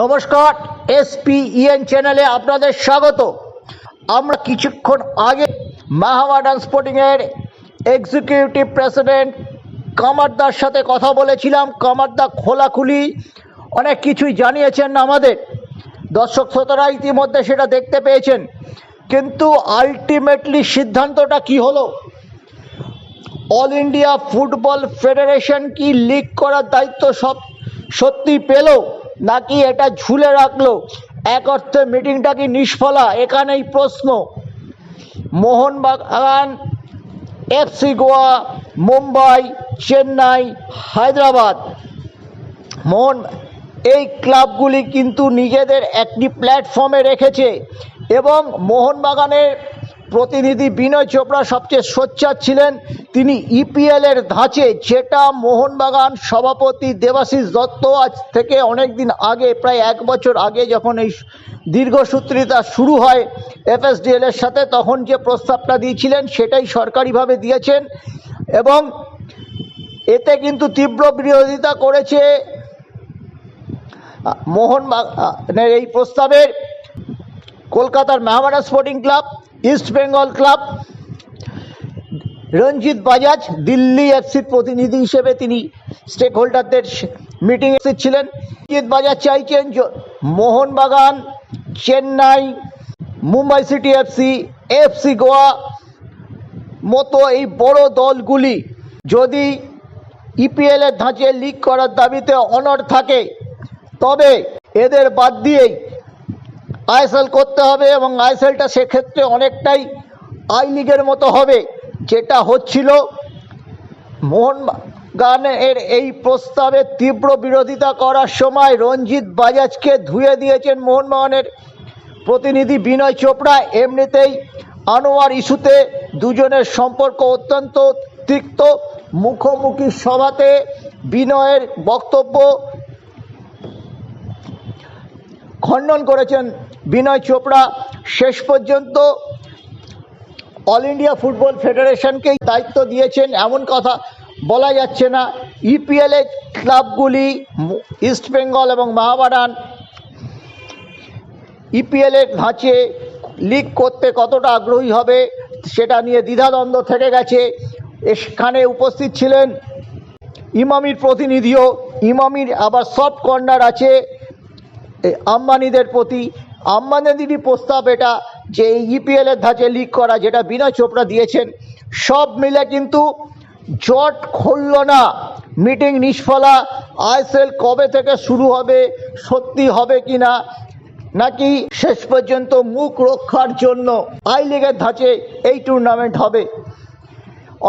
নমস্কার SP EN চ্যানেলে আপনাদের স্বাগত। আমরা কিছুক্ষণ আগে মাহামাডান স্পোর্টিংয়ের এক্সিকিউটিভ প্রেসিডেন্ট কামারদার সাথে কথা বলেছিলাম, কামারদা খোলাখুলি। অনেক কিছুই জানিয়েছেন আমাদের। দর্শক শ্রোতারা ইতিমধ্যে সেটা দেখতে পেয়েছেন। কিন্তু আলটিমেটলি সিদ্ধান্তটা কি হলো? অল ইন্ডিয়া ফুটবল ফেডারেশন কি লিগ করার দায়িত্ব সব সত্যি পেল? নাকি এটা ঝুলে রাখল? এক অর্থে মিটিংটা কি নিষ্ফলা? এখানেই প্রশ্ন। মোহনবাগান, এফসি গোয়া, মুম্বাই, চেন্নাই, হায়দ্রাবাদ। মোহন, এই ক্লাবগুলি কিন্তু নিজেদের একটি প্ল্যাটফর্মে রেখেছে এবং মোহনবাগানের প্রতিনিধি বিনয় চোপড়া সবচেয়ে সোচ্চার ছিলেন। তিনি ইপিএল এর ধাঁচে যেটা মোহনবাগান সভাপতি দেবাশিস দত্ত আজ থেকে অনেক দিন আগে, প্রায় এক বছর আগে যখন এই দীর্ঘসূত্রিতা শুরু হয় এফএসডিএল এর সাথে, তখন যে প্রস্তাবটা দিয়েছিলেন সেটাই সরকারিভাবে দিয়েছেন এবং এতে কিন্তু তীব্র বিরোধিতা করেছে মোহনবাগানের এই প্রস্তাবের কলকাতার মেহমানা Sporting Club East Bengal club, Ranjit Bajaj, Delhi এফসির প্রতিনিধি হিসেবে তিনি স্টেক হোল্ডারদের মিটিং ছিলেন। রঞ্জিত বাজাজ চাইছেন Mohun Bagan, Chennai, Mumbai City FC FC Goa মতো এই বড় দলগুলি যদি ইপিএল এর ধাঁচে লিগ করার দাবিতে অনড় থাকে, তবে এদের বাদ দিয়েই আইএসএল করতে হবে এবং আইএসএলটা সেক্ষেত্রে অনেকটাই আই লিগের মতো হবে, যেটা হচ্ছিল মোহনবাগানের এই প্রস্তাবে তীব্র বিরোধিতা করার সময় রঞ্জিত বাজাজকে ধুয়ে দিয়েছেন মোহনবাগানের প্রতিনিধি বিনয় চোপড়া। এমনিতেই আনোয়ার ইস্যুতে দুজনের সম্পর্ক অত্যন্ত তিক্ত। মুখোমুখি সভাতে বিনয়ের বক্তব্য খণ্ডন করেছেন বিনয় চোপড়া, শেষ পর্যন্ত অল ইন্ডিয়া ফুটবল ফেডারেশনকেই দায়িত্ব দিয়েছেন, এমন কথা বলা যাচ্ছে না। ইপিএল এর ক্লাবগুলি ইস্ট বেঙ্গল এবং মহাবাডান ইপিএল এর ধাঁচে লিগ করতে কতটা আগ্রহী হবে, সেটা নিয়ে দ্বিধাদ্বন্দ্ব থেকে গেছে। এখানে উপস্থিত ছিলেন ইমামির প্রতিনিধিও। ইমামির আবার সফট কর্নার আছে আম্বানিদের প্রতি। আম্বানিদেরই প্রস্তাব এটা যে এই ইপিএল এর ধাঁচে লিক করা, যেটা বিনয় চোপড়া দিয়েছেন, সব মিলে কিন্তু জট খুলল না। মিটিং নিষ্ফলা আইএসএল কবে থেকে শুরু হবে, সত্যি হবে কি না নাকি শেষ পর্যন্ত মুখ রক্ষার জন্য আই লিগের ধাঁচে এই টুর্নামেন্ট হবে?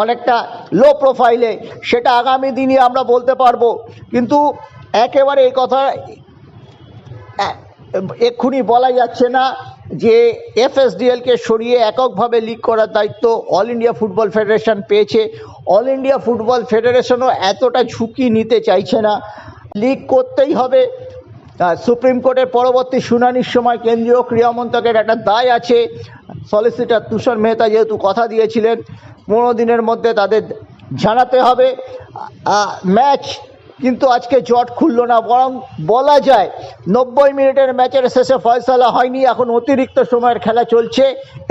অনেকটা লো প্রোফাইলে সেটা আগামী দিনই আমরা বলতে পারব। কিন্তু একেবারে এই কথা এক্ষুনি বলা যাচ্ছে না যে এফএসডিএলকে সরিয়ে এককভাবে লিগ করার দায়িত্ব অল ইন্ডিয়া ফুটবল ফেডারেশন পেয়েছে। অল ইন্ডিয়া ফুটবল ফেডারেশনও এতটা ঝুঁকি নিতে চাইছে না। লিগ করতেই হবে। সুপ্রিম কোর্টের পরবর্তী শুনানির সময় কেন্দ্রীয় ক্রীড়া মন্ত্রকের একটা দায় আছে। সলিসিটার তুষার মেহতা যেহেতু কথা দিয়েছিলেন, পনেরো দিনের মধ্যে তাদের জানাতে হবে। ম্যাচ কিন্তু আজকে জট খুললো না, বরং বলা যায় নব্বই মিনিটের ম্যাচের শেষে ফয়সালা হয়নি, এখন অতিরিক্ত সময়ের খেলা চলছে।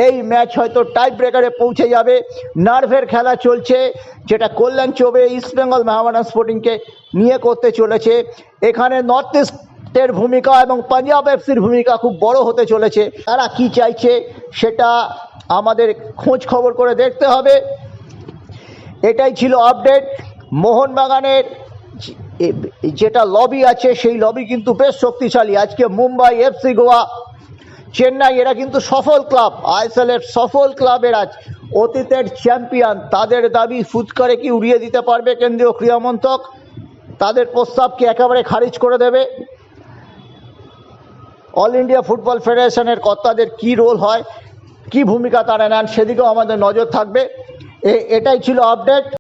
এই ম্যাচ হয়তো টাই ব্রেকারে পৌঁছে যাবে। নার্ভের খেলা চলছে, যেটা কল্যাণ চৌবে ইস্টবেঙ্গল মেহমানা স্পোর্টিংকে নিয়ে করতে চলেছে। এখানে নর্থ ইস্টের ভূমিকা এবং পাঞ্জাব এফসির ভূমিকা খুব বড় হতে চলেছে। তারা কি চাইছে সেটা আমাদের খোঁজ খবর করে দেখতে হবে। এটাই ছিল আপডেট। মোহনবাগানের যেটা লবি আছে, সেই লবি কিন্তু বেশ শক্তিশালী। আজকে মুম্বাই এফসি গোয়া, চেন্নাই, এরা কিন্তু সফল ক্লাব আইএসএল এর সফল ক্লাবের আজ অতীতের চ্যাম্পিয়ন তাদের দাবি ফুৎকারে কি উড়িয়ে দিতে পারবে কেন্দ্রীয় ক্রীড়া মন্ত্রক তাদের প্রস্তাবকে একেবারে খারিজ করে দেবে? অল ইন্ডিয়া ফুটবল ফেডারেশনের কর্তাদের কি রোল হয়? কি ভূমিকা তারা নেন? সেদিকেও আমাদের নজর থাকবে। এটাই ছিল আপডেট